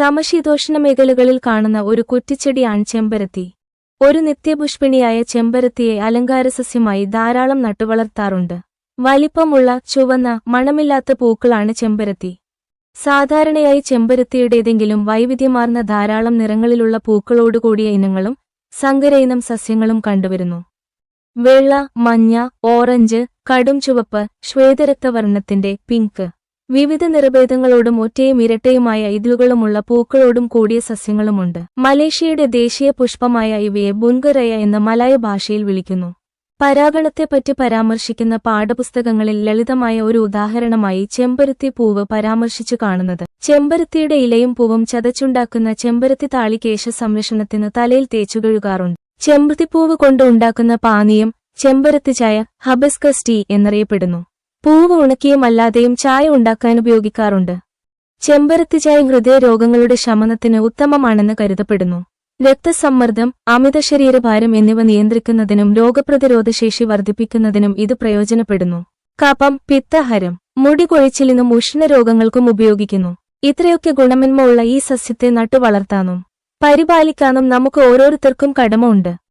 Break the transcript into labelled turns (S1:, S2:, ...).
S1: സമശീതോഷ്ണ മേഖലകളിൽ കാണുന്ന ഒരു കുറ്റിച്ചെടിയാണ് ചെമ്പരത്തി. ഒരു നിത്യപുഷ്പിണിയായ ചെമ്പരത്തിയെ അലങ്കാരസസ്യമായി ധാരാളം നട്ടുവളർത്താറുണ്ട്. വലിപ്പമുള്ള ചുവന്ന മണമില്ലാത്ത പൂക്കളാണ് ചെമ്പരത്തി. സാധാരണയായി ചെമ്പരത്തിയുടേതെങ്കിലും വൈവിധ്യമാർന്ന ധാരാളം നിറങ്ങളിലുള്ള പൂക്കളോടുകൂടിയ ഇനങ്ങളും സങ്കരയിനം സസ്യങ്ങളും കണ്ടുവരുന്നു. വെള്ള മഞ്ഞ ഓറഞ്ച് കടും ചുവപ്പ് ശ്വേതരക്തവർണത്തിന്റെ പിങ്ക്. വിവിധ നിറഭേദങ്ങളോടും ഒറ്റയും ഇരട്ടയുമായ ഇതിലുകളുമുള്ള പൂക്കളോടും കൂടിയ സസ്യങ്ങളുമുണ്ട്. മലേഷ്യയുടെ ദേശീയ പുഷ്പമായ ഇവയെ ബുൻഗറയ എന്ന മലായ ഭാഷയിൽ വിളിക്കുന്നു. പരാഗണത്തെപ്പറ്റി പരാമർശിക്കുന്ന പാഠപുസ്തകങ്ങളിൽ ലളിതമായ ഒരു ഉദാഹരണമായി ചെമ്പരത്തി പൂവ് പരാമർശിച്ചു കാണുന്നത്. ചെമ്പരത്തിയുടെ ഇലയും പൂവും ചതച്ചുണ്ടാക്കുന്ന ചെമ്പരത്തി താളി കേശ സംരക്ഷണത്തിന് തലയിൽ തേച്ചു കഴുകാറുണ്ട്. ചെമ്പരത്തിപ്പൂവ് കൊണ്ട് ഉണ്ടാക്കുന്ന പാനീയം ചെമ്പരത്തി ചായ ഹബസ്കസ് ടീ എന്നറിയപ്പെടുന്നു. പൂവ് ഉണക്കിയും അല്ലാതെയും ചായ ഉണ്ടാക്കാൻ ഉപയോഗിക്കാറുണ്ട്. ചെമ്പരത്തി ചായ ഹൃദയരോഗങ്ങളുടെ ശമനത്തിന് ഉത്തമമാണെന്ന് കരുതപ്പെടുന്നു. രക്തസമ്മർദ്ദം അമിത ശരീരഭാരം എന്നിവ നിയന്ത്രിക്കുന്നതിനും രോഗപ്രതിരോധശേഷി വർദ്ധിപ്പിക്കുന്നതിനും ഇത് പ്രയോജനപ്പെടുന്നു. കപം പിത്തഹരം മുടി കൊഴിച്ചിലിനും ഉഷ്ണരോഗങ്ങൾക്കും ഉപയോഗിക്കുന്നു. ഇത്രയൊക്കെ ഗുണമെന്മ ഉള്ള ഈ സസ്യത്തെ നട്ടുവളർത്താനും പരിപാലിക്കാനും നമുക്ക് ഓരോരുത്തർക്കും കടമ ഉണ്ട്.